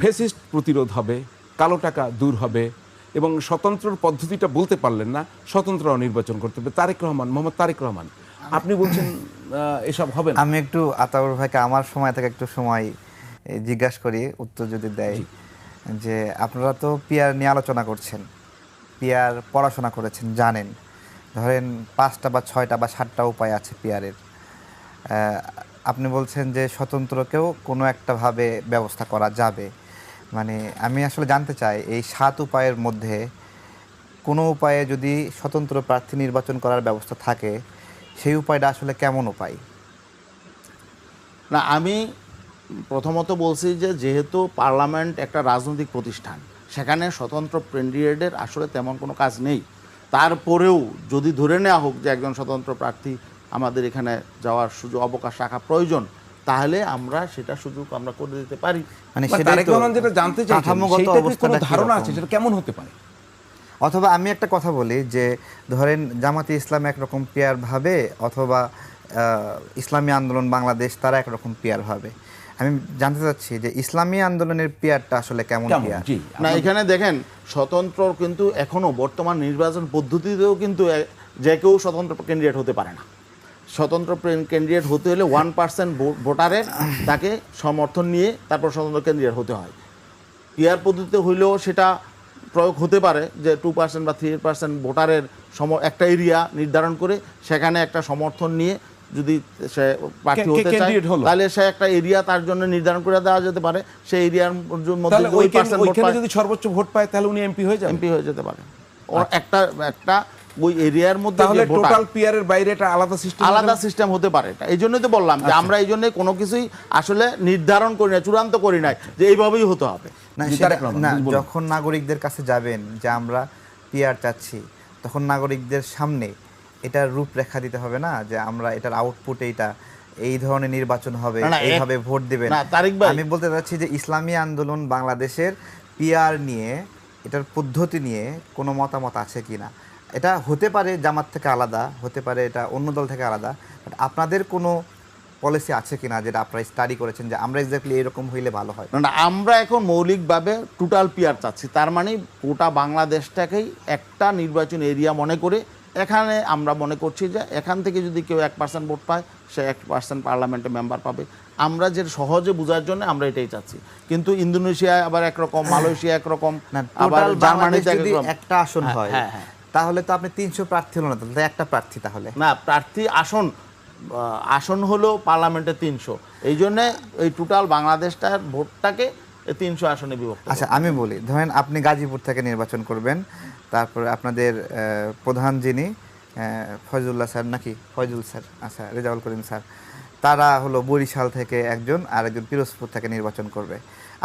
Fascist প্রতিরোধ হবে কালো টাকা দূর হবে এবং স্বতন্ত্র পদ্ধতিটা বলতে পারলেন না স্বতন্ত্র নির্বাচন করতে হবে। তারেক রহমান মোহাম্মদ তারেক রহমান আপনি বলছেন এসব হবে না। আমি একটু আতাউর ভাইকে আমার সময় থেকে একটু সময় জিজ্ঞাসা করি উত্তর যদি দেয় যে আপনারা তো পিয়ার নিয়ে আলোচনা করছেন পিয়ার পড়াশোনা করেছেন জানেন। ধরেন পাঁচটা বা ছয়টা বা সাতটা উপায় আছে পিয়ারের আপনি বলছেন যে স্বতন্ত্রকেও কোনো একটা ভাবে ব্যবস্থা করা যাবে। মানে আমি আসলে জানতে চাই, এই সাত উপায়ের মধ্যে কোনো উপায়ে যদি স্বতন্ত্র প্রার্থী নির্বাচন করার ব্যবস্থা থাকে, সেই উপায়টা আসলে কেমন উপায়? না, আমি প্রথমত বলছি যে যেহেতু পার্লামেন্ট একটা রাজনৈতিক প্রতিষ্ঠান, সেখানে স্বতন্ত্র ক্যান্ডিডেটের আসলে তেমন কোনো কাজ নেই। তারপরেও যদি ধরে নেওয়া হোক যে একজন স্বতন্ত্র প্রার্থী আমাদের এখানে যাওয়ার সুযোগ অবকাশ রাখা প্রয়োজন তাহলে আমরা সেটা সুযোগ আমরা করে দিতে পারি। মানে যেটা জানতে অবস্থাটা ধারণা আছে? সেটা কেমন হতে পারে? অথবা আমি একটা কথা বলি যে ধরেন জামাতে ইসলাম একরকম পেয়ার ভাবে অথবা আহ, ইসলামী আন্দোলন বাংলাদেশ তারা একরকম পেয়ার ভাবে। আমি জানতে চাচ্ছি যে ইসলামী আন্দোলনের পেয়ারটা আসলে কেমন কেমন? পেয়ার? না এখানে দেখেন স্বতন্ত্র কিন্তু এখনও বর্তমান নির্বাচন পদ্ধতিতেও কিন্তু যে কেউ স্বতন্ত্র ক্যান্ডিডেট হতে পারে না। স্বতন্ত্র ক্যান্ডিডেট হতে হলে ওয়ান পার্সেন্ট ভোটারের তাকে সমর্থন নিয়ে তারপর স্বতন্ত্র ক্যান্ডিডেট হতে হয়। পিয়ার পদ্ধতিতে হইলেও সেটা প্রয়োগ হতে পারে যে টু পার্সেন্ট বা থ্রি পার্সেন্ট ভোটারের সম একটা এরিয়া নির্ধারণ করে সেখানে একটা সমর্থন নিয়ে যদি সে প্রার্থী হতে চায় তাহলে সে একটা এরিয়া তার জন্য নির্ধারণ করে দেওয়া যেতে পারে। সেই এরিয়ার মধ্যে ওই পার্সেন্ট ভোট যদি সর্বোচ্চ ভোট পায় তাহলে উনি এমপি হয়ে যাবেন এমপি হয়ে যেতে পারে। ওর একটা একটা ওই এরিয়ার মধ্যে তাহলে টোটাল পিয়ারের বাইরে একটা আলাদা সিস্টেম আলাদা সিস্টেম হতে পারে এটা। এই জন্যই তো বললাম যে আমরা এই জন্য কোনো কিছুই আসলে নির্ধারণ করি না চূড়ান্ত করি নাই যে এইভাবেই হতে হবে। না না। যখন নাগরিকদের কাছে যাবেন যে আমরা পিয়ার চাচ্ছি তখন নাগরিকদের সামনে এটার রূপরেখা দিতে হবে না যে আমরা এটার আউটপুট এইটা এই ধরনের নির্বাচন হবে না, না, এইভাবে ভোট দিবেন। না, আমি বলতে চাচ্ছি যে ইসলামী আন্দোলন বাংলাদেশের পিয়ার নিয়ে এটার পদ্ধতি নিয়ে কোনো মতামত আছে কিনা? এটা হতে পারে জামাত থেকে আলাদা হতে পারে এটা অন্য দল থেকে আলাদা বাট আপনাদের কোনো পলিসি আছে কিনা যেটা আপনারা স্টাডি করেছেন যে আমরা এক্স্যাক্টলি এরকম হইলে ভালো হয়? না, আমরা এখন মৌলিকভাবে টোটাল পিয়ার চাচ্ছি। তার মানে গোটা বাংলাদেশটাকেই একটা নির্বাচন এরিয়া মনে করে এখানে আমরা মনে করছি যে এখান থেকে যদি কেউ এক পার্সেন্ট ভোট পায় সে এক পার্সেন্ট পার্লামেন্টে মেম্বার পাবে। আমরা যে সহজে বোঝার জন্য আমরা এটাই চাচ্ছি। কিন্তু ইন্দোনেশিয়া আবার একরকম মালয়েশিয়া একরকম আবার জার্মানিতে একটা আসন হ্যাঁ, হয় হ্যাঁ, হ্যাঁ। তাহলে তো আপনি তিনশো প্রার্থী হলো না তাহলে একটা প্রার্থী তাহলে। না প্রার্থী আসন আসন হলো পার্লামেন্টে তিনশো। এই জন্যে এই টোটাল বাংলাদেশটার ভোটটাকে তিনশো আসনে বিভক্ত আচ্ছা আমি বলি ধরেন আপনি গাজীপুর থেকে নির্বাচন করবেন তারপরে আপনাদের প্রধান যিনি ফয়জুল্লাহ স্যার নাকি? ফয়জুল স্যার আচ্ছা রেজাউল করিম স্যার। তারা হলো বরিশাল থেকে একজন আর একজন পিরোজপুর থেকে নির্বাচন করবে।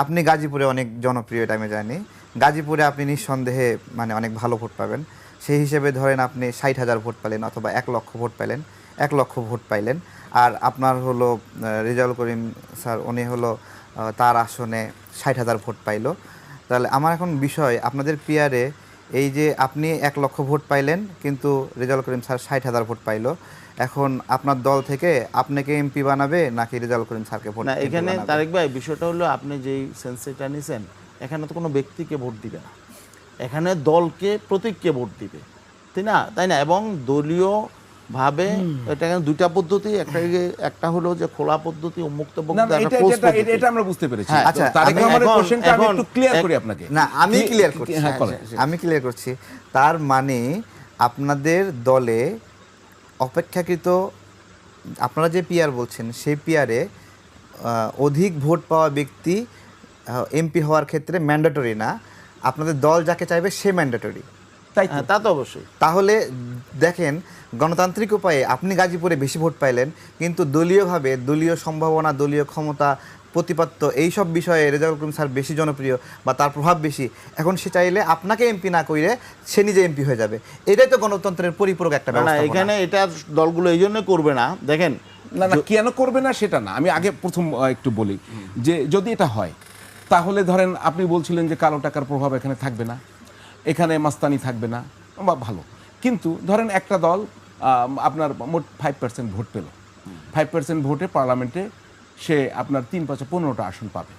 আপনি গাজীপুরে অনেক জনপ্রিয় এটা আমি জানি। গাজীপুরে আপনি নিঃসন্দেহে মানে অনেক ভালো ভোট পাবেন। সেই হিসেবে ধরেন আপনি ষাট হাজার ভোট পেলেন অথবা এক লক্ষ ভোট পেলেন এক লক্ষ ভোট পাইলেন। আর আপনার হলো রেজাউল করিম স্যার উনি হলো তার আসনে ষাট হাজার ভোট পাইলো। তাহলে আমার এখন বিষয় আপনাদের পিয়ারে এই যে আপনি এক লক্ষ ভোট পাইলেন কিন্তু রেজাউল করিম স্যার ষাট হাজার ভোট পাইলো। এখন আপনার দল থেকে আপনাকে এমপি বানাবে নাকি রেজাউল করিম স্যারকে ভোট না এখানে? তারেক ভাই বিষয়টা হলো আপনি যেই সেন্সিটা নিছেন এখানে তো কোনো ব্যক্তিকে ভোট দিবে না। এখানে দলকে প্রতীককে ভোট দিবে। তাই না? তাই না? এবং দলীয় ভাবে এটা দুইটা পদ্ধতি একটা একটা হলো যে খোলা পদ্ধতি উন্মুক্ত পদ্ধতি। এটা আমরা বুঝতে পেরেছি। হ্যাঁ, আচ্ছা, তারেক আমি রহমানের কোশ্চেনটা আমি একটু ক্লিয়ার করি আপনাকে। না আমি ক্লিয়ার করছি। হ্যাঁ আমি ক্লিয়ার করছি। তার মানে আপনাদের দলে অপেক্ষাকৃত আপনারা যে পিয়ার বলছেন সেই পিয়ারে অধিক ভোট পাওয়া ব্যক্তি এমপি হওয়ার ক্ষেত্রে ম্যান্ডেটরি না। আপনাদের দল যাকে চাইবে সে ম্যান্ডেটরি তাই তো। হ্যাঁ তা তো অবশ্যই। তাহলে দেখেন গণতান্ত্রিক উপায়ে আপনি গাজীপুরে বেশি ভোট পাইলেন কিন্তু দলীয়ভাবে দলীয় সম্ভাবনা দলীয় ক্ষমতা প্রতিপত্ত এইসব বিষয়ে রেজাউল করিম স্যার বেশি জনপ্রিয় বা তার প্রভাব বেশি এখন সে চাইলে আপনাকে এমপি না করে সে নিজে এমপি হয়ে যাবে। এটাই তো গণতন্ত্রের পরিপূরক একটা না না এখানে এটা দলগুলো এই জন্য করবে না। দেখেন না না কেন করবে না সেটা না। আমি আগে প্রথম একটু বলি যে যদি এটা হয় তাহলে ধরেন আপনি বলছিলেন যে কালো টাকার প্রভাব এখানে থাকবে না, এখানে মাস্তানি থাকবে না, বা ভালো। কিন্তু ধরেন একটা দল আপনার মোট ফাইভ পার্সেন্ট ভোট পেল। ফাইভ পার্সেন্ট ভোটে পার্লামেন্টে সে আপনার তিন পাঁচে পনেরোটা আসন পাবে।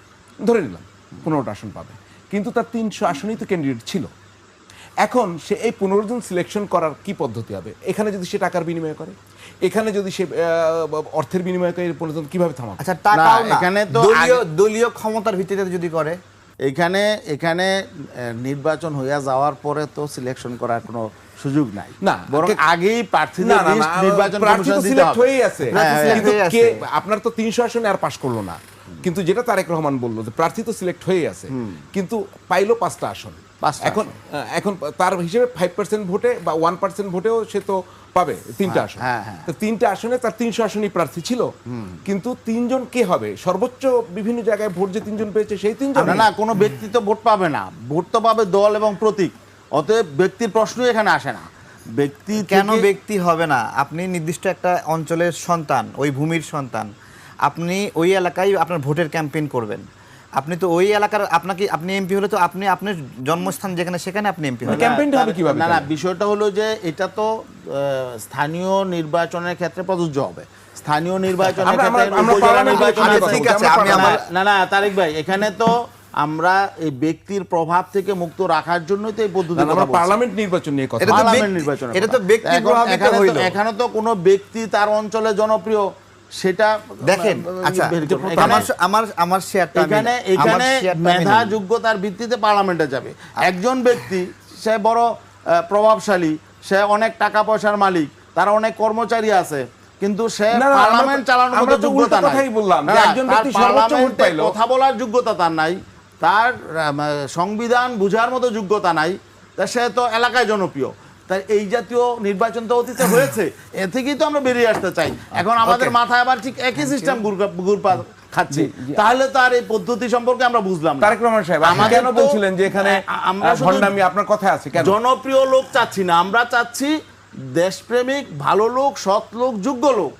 ধরে নিলাম, পনেরোটা আসন পাবে। কিন্তু তার তিনশো আসনই তো ক্যান্ডিডেট ছিল। এখন সে এই পনেরো জন সিলেকশন করার কি পদ্ধতি হবে? এখানে যদি সে টাকার বিনিময় করে এখানে যদি সে অর্থের বিনিময় করে পনেরো জন কীভাবে থামাবে? আচ্ছা টাকাও এখানে তো দলীয় দলীয় ক্ষমতার ভিত্তিতে যদি করে এখানে এখানে নির্বাচন হইয়া যাওয়ার পরে তো সিলেকশন করার কোনো সুযোগ নাই। না, বরং আগেই না প্রার্থীদের না নির্বাচন প্রার্থী তো কমিশন দিতে সিলেক্ট হয়েই আছে। কিন্তু কে আপনার তো তিনশো আসনে আর পাশ করল না। কিন্তু যেটা তারেক রহমান বলল যে প্রার্থী তো সিলেক্ট হয়ে আছে। কিন্তু পাইলো পাঁচটা আসন। এখন এখন তার হিসেবে ফাইভ পার্সেন্ট ভোটে বা ওয়ান পার্সেন্ট ভোটেও সে তো পাবে তিনটা আসন। হ্যাঁ, হ্যাঁ। তো তিনটা আসনে তার তিনশো আসনই প্রার্থী ছিল। কিন্তু তিনজন কে হবে? সর্বোচ্চ বিভিন্ন জায়গায় ভোট যে তিনজন পেয়েছে সেই তিনজন? না না কোনো ব্যক্তি তো ভোট পাবে না। ভোট তো পাবে দল এবং প্রতীক। অতএব ব্যক্তির প্রশ্নই এখানে আসে না। ব্যক্তি কেন ব্যক্তি হবে না? আপনি নির্দিষ্ট একটা অঞ্চলের সন্তান ওই ভূমির সন্তান। আপনি ওই এলাকায় আপনার ভোটের ক্যাম্পেইন করবেন। আপনি তো ওই এলাকার আপনাকে আপনি এমপি হলে তো আপনি আপনার জন্মস্থান যেখানে সেখানে আপনি এমপি হবেন ক্যাম্পেইনটা হবে কীভাবে না না বিষয়টা হলো যে এটা তো স্থানীয় নির্বাচনের ক্ষেত্রে প্রযোজ্য হবে। স্থানীয় নির্বাচনের ক্ষেত্রে আমরা- আমরা নির্বাচনের নির্বাচনের ঠিক আছে, আমি আমার- না, না তারেক ভাই এখানে তো আমরা এই ব্যক্তির প্রভাব থেকে মুক্ত রাখার জন্যই তো এই পদ্ধতি আমরা পার্লামেন্ট নির্বাচন নিয়ে কথা এটা তো পার্লামেন্ট নির্বাচনের এটা তো। ব্যক্তি। এখানে তো কোনো ব্যক্তি তার অঞ্চলে জনপ্রিয় সেটা দেখেন আচ্ছা। এখানে- আমার আমার আমার শেয়ারটা এখানে এখানে মেধা যোগ্যতার ভিত্তিতে পার্লামেন্টে যাবে। একজন ব্যক্তি সে বড় প্রভাবশালী সে অনেক টাকা পয়সার মালিক তার অনেক কর্মচারী আছে কিন্তু সে পার্লামেন্ট চালানোর মতো যোগ্যতা নাই। বললাম, একজন ব্যক্তি সর্বোচ্চ ভোট কথা বলার যোগ্যতা তার নাই তার সংবিধান বুঝার মতো যোগ্যতা নাই তা সে তো এলাকায় জনপ্রিয়। তাই এই জাতীয় নির্বাচন তো অতীতে হয়েছে। এ থেকেই তো আমরা বেরিয়ে আসতে চাই। এখন আমাদের মাথায় আবার ঠিক একই সিস্টেম গুরপা খাচ্ছে। তাহলে তো আর এই পদ্ধতি সম্পর্কে আমরা বুঝলাম তারেক রহমান সাহেব আমাকে কেন বলছিলেন যে এখানে আমরা ভণ্ডামি আপনার কথা আছে কেন? জনপ্রিয় লোক চাচ্ছি না। আমরা চাচ্ছি দেশপ্রেমিক ভালো লোক সৎ লোক যোগ্য লোক।